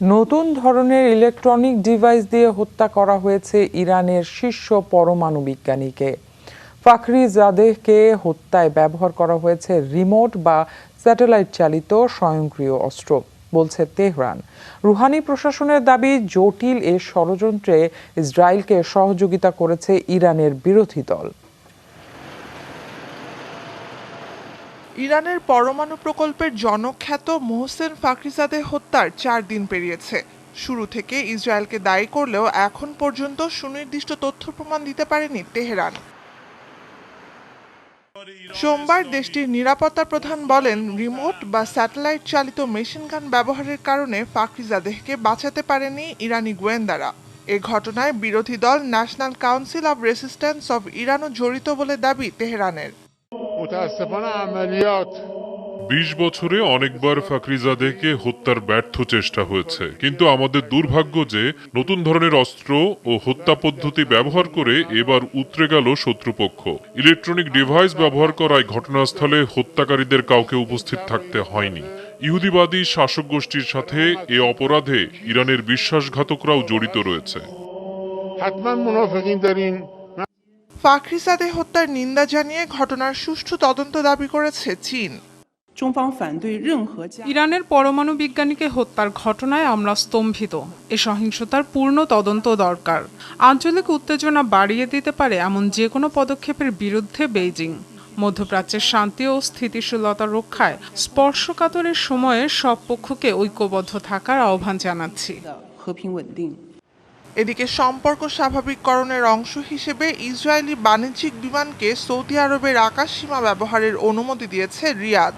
নতুন ধরনের electronic device দিয়ে হত্যা করা হয়েছে ইরানের শীর্ষ পরমাণু বিজ্ঞানীকে। ফাখরি জাদেহকে হত্যায় ব্যবহার করা হয়েছে রিমোট বা স্যাটেলাইট চালিত স্বয়ংক্রিয় অস্ত্র, বলছে তেহরান। রুহানি প্রশাসনের দাবি, জটিল এ ষড়যন্ত্রে ইসরায়েলকে সহযোগিতা করেছে ইরানের বিরোধী দল। ইরানের পরমাণু প্রকল্পের জনখ্যাত মোহসেন ফাকরিজাদে হত্যার চার দিন পেরিয়েছে। শুরু থেকে ইসরায়েলকে দায়ী করলেও এখন পর্যন্ত সুনির্দিষ্ট তথ্য প্রমাণ দিতে পারেনি তেহরান। সোমবার দেশটির নিরাপত্তা প্রধান বলেন, রিমোট বা স্যাটেলাইট চালিত মেশিনগান ব্যবহারের কারণে ফাকরিজাদেহকে বাঁচাতে পারেনি ইরানি গোয়েন্দারা। এ ঘটনায় বিরোধী দল National Council of Resistance of ইরানও জড়িত বলে দাবি তেহরানের। متاسفانه عملیات বিশ বছরে অনেকবার ফাকরিজাদেকে হত্যার ব্যর্থ চেষ্টা হয়েছে কিন্তু আমাদের দুর্ভাগ্য যে নতুন ধরনের অস্ত্র ও হত্যা পদ্ধতি ব্যবহার করে এবার উতরে গেল শত্রুপক্ষ ইলেকট্রনিক ডিভাইস ব্যবহার করায় ঘটনাস্থলে হত্যাকারীদের কাউকে উপস্থিত থাকতে হয়নি ইহুদিবাদী শাসক গোষ্ঠীর সাথে এ অপরাধে ইরানের বিশ্বাসঘাতকরাও জড়িত রয়েছে حتما منافقین ফাখরিসাদে হত্যার নিন্দা জানিয়ে ঘটনার সুষ্ঠু তদন্ত দাবি করেছে চীন। ইরানের পরমাণু বিজ্ঞানীকে হত্যার ঘটনায় আমরা স্তম্ভিত। এ সহিংসতার পূর্ণ তদন্ত দরকার। আঞ্চলিক উত্তেজনা বাড়িয়ে দিতে পারে এমন যে কোনো পদক্ষেপের বিরুদ্ধে বেইজিং। মধ্যপ্রাচ্যের শান্তি ও স্থিতিশীলতা রক্ষায় স্পর্শকাতরের সময়ে সব পক্ষকে ঐক্যবদ্ধ থাকার আহ্বান জানাচ্ছি। এদিকে সম্পর্ক স্বাভাবিককরণের অংশ হিসেবে ইসরায়েলি বাণিজ্যিক বিমানকে সৌদি আরবের আকাশ সীমা ব্যবহারের অনুমতি দিয়েছে রিয়াদ।